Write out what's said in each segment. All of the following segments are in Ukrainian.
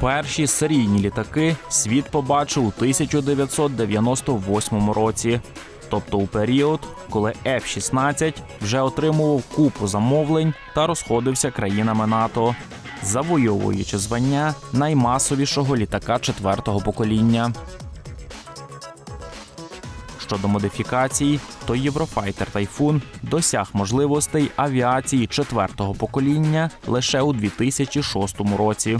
Перші серійні літаки світ побачив у 1998 році, тобто у період, коли F-16 вже отримував купу замовлень та розходився країнами НАТО, завойовуючи звання наймасовішого літака четвертого покоління. Щодо модифікацій, то Єврофайтер Тайфун досяг можливостей авіації четвертого покоління лише у 2006 році.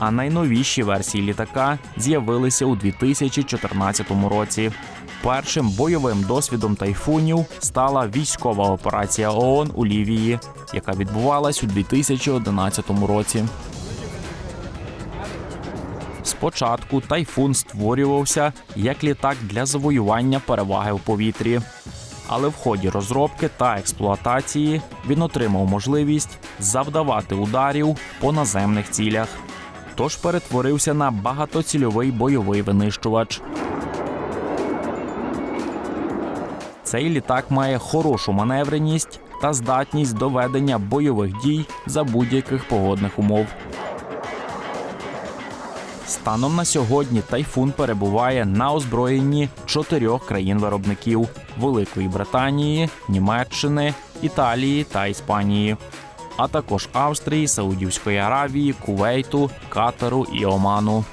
А найновіші версії літака з'явилися у 2014 році. Першим бойовим досвідом тайфунів стала військова операція ООН у Лівії, яка відбувалась у 2011 році. Спочатку тайфун створювався як літак для завоювання переваги в повітрі. Але в ході розробки та експлуатації він отримав можливість завдавати ударів по наземних цілях. Тож перетворився на багатоцільовий бойовий винищувач. Цей літак має хорошу маневреність та здатність до ведення бойових дій за будь-яких погодних умов. Станом на сьогодні тайфун перебуває на озброєнні чотирьох країн-виробників Великої Британії, Німеччини, Італії та Іспанії, а також Австрії, Саудівської Аравії, Кувейту, Катару і Оману.